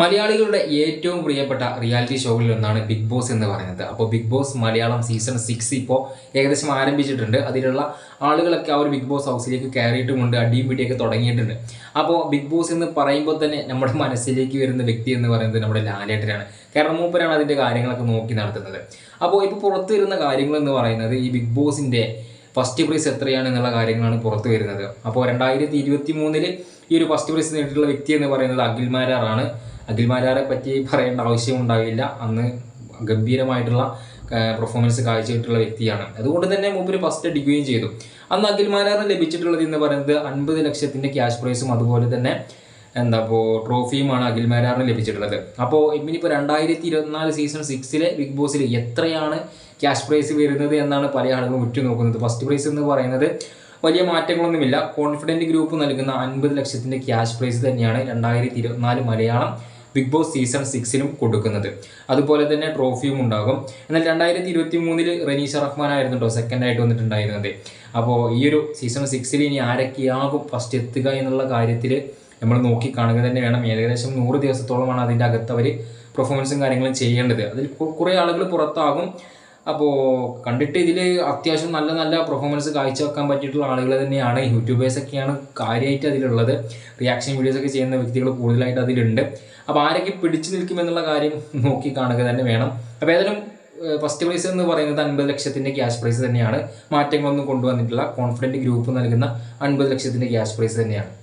മലയാളികളുടെ ഏറ്റവും പ്രിയപ്പെട്ട റിയാലിറ്റി ഷോകളിൽ ഒന്നാണ് ബിഗ് ബോസ് എന്ന് പറയുന്നത്. അപ്പോൾ Bigg Boss Malayalam season six ഇപ്പോൾ ഏകദേശം ആരംഭിച്ചിട്ടുണ്ട്. അതിലുള്ള ആളുകളൊക്കെ ആ ഒരു ബിഗ് ബോസ് ഹൗസിലേക്ക് കയറിയിട്ടുമുണ്ട്. അടിയും പിടിയൊക്കെ തുടങ്ങിയിട്ടുണ്ട്. അപ്പോൾ ബിഗ് ബോസ് എന്ന് പറയുമ്പോൾ തന്നെ നമ്മുടെ മനസ്സിലേക്ക് വരുന്ന വ്യക്തി എന്ന് പറയുന്നത് നമ്മുടെ ലാലേട്ടനാണ്. കാരണം മൂപ്പരാണ് അതിന്റെ കാര്യങ്ങളൊക്കെ നോക്കി നടത്തുന്നത്. അപ്പോൾ ഇപ്പോൾ പുറത്തു വരുന്ന കാര്യങ്ങൾ എന്ന് പറയുന്നത് ഈ ബിഗ് ബോസിന്റെ ഫസ്റ്റ് പ്രൈസ് എത്രയാണ് എന്നുള്ള കാര്യങ്ങളാണ് പുറത്തു വരുന്നത്. അപ്പോൾ രണ്ടായിരത്തി ഇരുപത്തി ഈ ഒരു ഫസ്റ്റ് പ്രൈസ് നേടിയിട്ടുള്ള വ്യക്തി എന്ന് പറയുന്നത് അഖിൽ മാരാറാണ് അഖിൽ മാരാറെ പറ്റി പറയേണ്ട ആവശ്യം ഉണ്ടാവില്ല അന്ന് ഗംഭീരമായിട്ടുള്ള പെർഫോമൻസ് കാഴ്ചയിട്ടുള്ള വ്യക്തിയാണ്. അതുകൊണ്ട് തന്നെ മൂപ്പര് ഫസ്റ്റ് അടിക്കുകയും ചെയ്തു. അന്ന് അഖിൽ മാരാറിന് ലഭിച്ചിട്ടുള്ളത് എന്ന് പറയുന്നത് അൻപത് ലക്ഷത്തിന്റെ ക്യാഷ് പ്രൈസും അതുപോലെ തന്നെ എന്താ ഇപ്പോൾ ട്രോഫിയുമാണ് അഖിൽ മാരാറിന് ലഭിച്ചിട്ടുള്ളത് അപ്പോൾ ഇനിയിപ്പോൾ രണ്ടായിരത്തി ഇരുപത്തിനാല് സീസൺ സിക്സിലെ ബിഗ് ബോസിൽ എത്രയാണ് ക്യാഷ് പ്രൈസ് വരുന്നത് എന്നാണ് പല ആളുകളും ഉറ്റുനോക്കുന്നത്. ഫസ്റ്റ് പ്രൈസ് എന്ന് പറയുന്നത് വലിയ മാറ്റങ്ങളൊന്നുമില്ല. കോൺഫിഡന്റ് ഗ്രൂപ്പ് നൽകുന്ന അൻപത് ലക്ഷത്തിന്റെ ക്യാഷ് പ്രൈസ് തന്നെയാണ് രണ്ടായിരത്തി ഇരുപത്തിനാല് മലയാളം ബിഗ് ബോസ് സീസൺ സിക്സിലും കൊടുക്കുന്നത്. അതുപോലെ തന്നെ ട്രോഫിയും ഉണ്ടാകും. എന്നാൽ രണ്ടായിരത്തി ഇരുപത്തി മൂന്നിൽ റനീഷ റഹ്മാൻ ആയിരുന്നു കേട്ടോ സെക്കൻഡ് ആയിട്ട് വന്നിട്ടുണ്ടായിരുന്നത്. അപ്പോൾ ഈ ഒരു സീസൺ സിക്സിൽ ഇനി ആരൊക്കെയാകും ഫസ്റ്റ് എത്തുക എന്നുള്ള കാര്യത്തിൽ നമ്മൾ നോക്കി കാണുക തന്നെ വേണം. ഏകദേശം നൂറ് ദിവസത്തോളമാണ് അതിന്റെ അകത്ത് അവർ പെർഫോമൻസും കാര്യങ്ങളും ചെയ്യേണ്ടത്. അതിൽ കുറേ ആളുകൾ പുറത്താകും. അപ്പോൾ കണ്ടിട്ട് ഇതിൽ അത്യാവശ്യം നല്ല നല്ല പെർഫോമൻസ് കാഴ്ചവെക്കാൻ പറ്റിയിട്ടുള്ള ആളുകൾ തന്നെയാണ്. യൂട്യൂബേഴ്സൊക്കെയാണ് കാര്യമായിട്ട് അതിലുള്ളത്. റിയാക്ഷൻ വീഡിയോസൊക്കെ ചെയ്യുന്ന വ്യക്തികൾ കൂടുതലായിട്ട് അതിലുണ്ട്. അപ്പോൾ ആരൊക്കെ പിടിച്ചു നിൽക്കുമെന്നുള്ള കാര്യം നോക്കി കാണുക തന്നെ വേണം. അപ്പോൾ ഏതായാലും ഫസ്റ്റ് പ്രൈസ് എന്ന് പറയുന്നത് അൻപത് ലക്ഷത്തിന്റെ ക്യാഷ് പ്രൈസ് തന്നെയാണ്. മാറ്റങ്ങളൊന്നും കൊണ്ടുവന്നിട്ടുള്ള കോൺഫിഡന്റ് ഗ്രൂപ്പ് നൽകുന്ന അൻപത് ലക്ഷത്തിന്റെ ക്യാഷ് പ്രൈസ് തന്നെയാണ്.